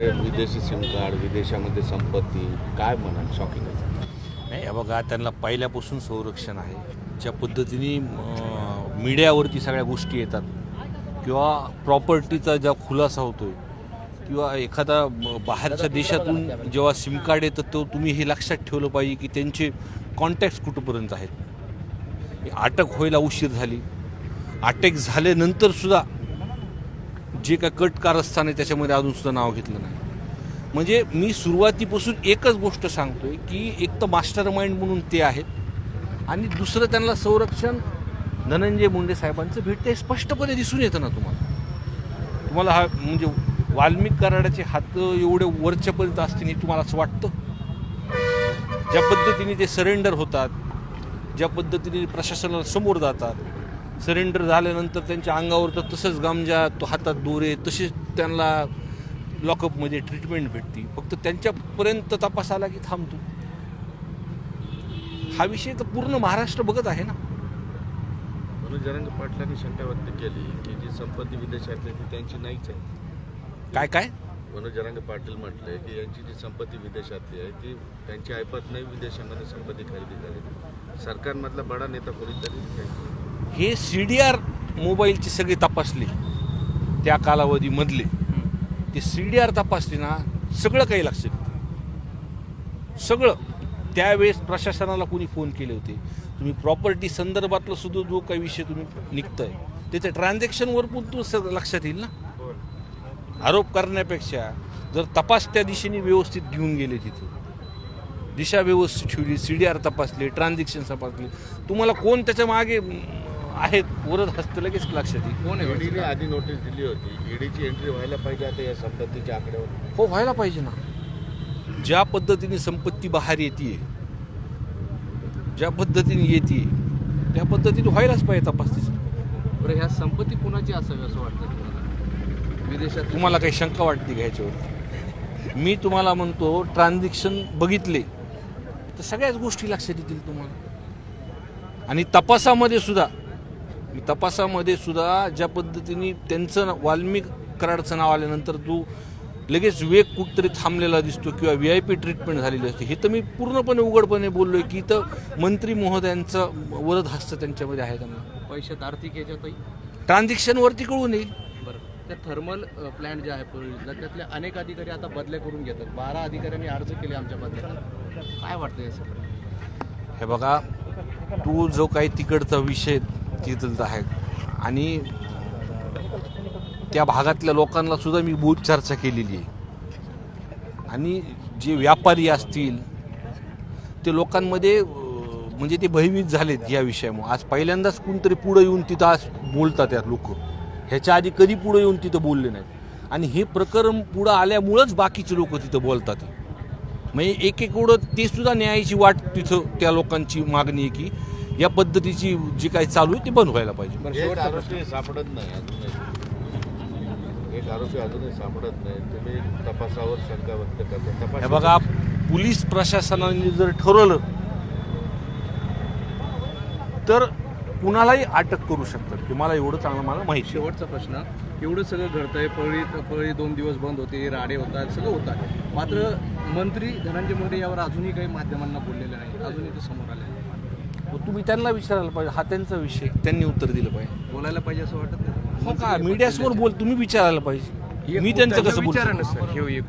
विदेशी SIM card विदेशामध्ये संपत्ती काय म्हणाल? शॉकिंग नाही बघा त्यांना पहिल्यापासून संरक्षण आहे. ज्या पद्धतीने मीडियावरती सगळ्या गोष्टी येतात किंवा प्रॉपर्टीचा ज्या खुलासा होतोय किंवा एखादा बाहेरच्या देशातून जेव्हा सिम कार्ड येतं तो तुम्ही हे लक्षात ठेवलं पाहिजे की त्यांचे कॉन्टॅक्ट कुठंपर्यंत आहेत. अटक व्हायला उशीर झाली. अटक झाल्यानंतर सुद्धा जे काय कट कारस्थान आहे त्याच्यामध्ये अजून सुद्धा नाव घेतलं नाही. म्हणजे मी सुरुवातीपासून एकच गोष्ट सांगतोय की एक तर मास्टर माइंड म्हणून ते आहेत आणि दुसरं त्यांना संरक्षण धनंजय मुंडे साहेबांचं भेटते स्पष्टपणे दिसून येतं ना तुम्हाला. तुम्हाला हा म्हणजे वाल्मिक कराडाचे हात एवढे वरच्यापर्यंत असतील हे तुम्हाला असं वाटतं? ज्या पद्धतीने ते सरेंडर होतात ज्या पद्धतीने प्रशासनाला समोर जातात सरेंडर झाल्यानंतर त्यांच्या अंगावर तर तसंच गामजा तो हातात दोरे तसेच त्यांना लॉकअपमध्ये ट्रीटमेंट भेटते. फक्त त्यांच्यापर्यंत तपास आला की थांबतो. हा विषय तर पूर्ण महाराष्ट्र बघत आहे ना. जरंग पाटलांनी शंका व्यक्त केली की जी संपत्ती विदेशातली ती त्यांची नाहीच आहे. काय काय? मनोज जरांगे पाटील म्हटले की यांची जी संपत्ती विदेशातली आहे ती त्यांची ऐपत नाही विदेशामध्ये संपत्ती खरेदी झाली सरकारमधला बडा नेता कोणीतरी आहे. हे सी डी आर मोबाईलचे सगळे तपासले. त्या कालावधीमधले. ते सी डी आर तपासली ना सगळं काही लक्षात सगळं. त्यावेळेस प्रशासनाला कोणी फोन केले होते. तुम्ही प्रॉपर्टी संदर्भातलं सुद्धा जो काही विषय तुम्ही निघतंय त्याच्या ट्रान्झॅक्शनवर पण तू सगळं लक्षात येईल ना? आरोप करण्यापेक्षा जर तपास त्या दिशेने व्यवस्थित घेऊन गेले तिथं. दिशा व्यवस्थित ठेवली सी डी आर तपासले ट्रान्झॅक्शन तपासले. तुम्हाला कोण त्याच्यामागे आहेत वरद हस्त लगेच लक्षात येईल. कोण आहे? ईडीने आधी नोटीस दिली होती. ईडीची एंट्री व्हायला पाहिजे आता या संपत्तीच्या आकड्यावर. हो व्हायला पाहिजे ना. ज्या पद्धतीने संपत्ती बाहेर येते ज्या पद्धतीने येते त्या पद्धतीने व्हायलाच पाहिजे तपास तिचा बरं ह्या संपत्ती कुणाची असावी असं वाटतं तुम्हाला? विदेशात तुम्हाला काही शंका वाटते का ह्याच्यावर मी तुम्हाला म्हणतो ट्रान्झॅक्शन बघितले तर सगळ्याच गोष्टी लक्षात येतील तुम्हाला. आणि तपासामध्ये सुद्धा तपासामध्ये सुद्धा ज्या पद्धतीने त्यांचं वाल्मिक कराडचं नाव आल्यानंतर तो लगेच वेग कुठतरी थांबलेला दिसतो किंवा व्ही आय पी ट्रीटमेंट झालेली असते हे तर मी पूर्णपणे उघडपणे बोललोय की इथं मंत्री महोदयांचं वरद हस्त त्यांच्यामध्ये आहे का नाही? पैशात आर्थिक याच्यातही ट्रान्झॅक्शनवरती कळून येईल. बरं. त्या थर्मल प्लॅन्ट जे आहे त्यातले अनेक अधिकारी आता बदल्या करून घेतात. बारा अधिकाऱ्यांनी अर्ज केले आमच्या बदल्या काय वाटतं हे बघा तू जो काही तिकडचा विषय तिथलचा आहे. आणि त्या भागातल्या लोकांना सुद्धा मी बहुत चर्चा केलेली आहे. आणि जे व्यापारी असतील ते लोकांमध्ये म्हणजे ते भयभीत झालेत या विषयामुळे. आज पहिल्यांदाच कोणतरी पुढं येऊन तिथं आज बोलतात यात लोक. ह्याच्या आधी कधी पुढं येऊन तिथं बोलले नाहीत. आणि हे प्रकरण पुढं आल्यामुळंच बाकीचे लोक तिथं बोलतात. म्हणजे एक एक ते सुद्धा न्यायाची वाट तिथं त्या लोकांची मागणी आहे की या पद्धतीची जी काही चालू आहे ते बंद व्हायला पाहिजे. एक आरोपी सापडत नाही अजूनही एक आरोपी अजूनही सापडत नाही. तुम्ही तपासावर शंका व्यक्त करता. हे तपास बघा पोलीस प्रशासनाने जर ठरवलं तर कुणालाही अटक करू शकतात. की मला एवढं चांगलं मला माहिती आहे. शेवटचा प्रश्न. एवढं सगळं घडतंय पळी पळी दोन दिवस बंद होते राडे होतात सगळं होतात मात्र मंत्री धनंजय मुंडे यावर अजूनही काही माध्यमांना बोललेले नाही. अजूनही ते समोर आले नाही. मग तुम्ही त्यांना विचारायला पाहिजे हा त्यांचा विषय. त्यांनी उत्तर दिलं पाहिजे. बोलायला पाहिजे असं वाटत नाही हो का मीडियासमोर बोल तुम्ही विचारायला पाहिजे. मी त्यांचं कसं बोलू विचारा शकतो? ना सर हे एक.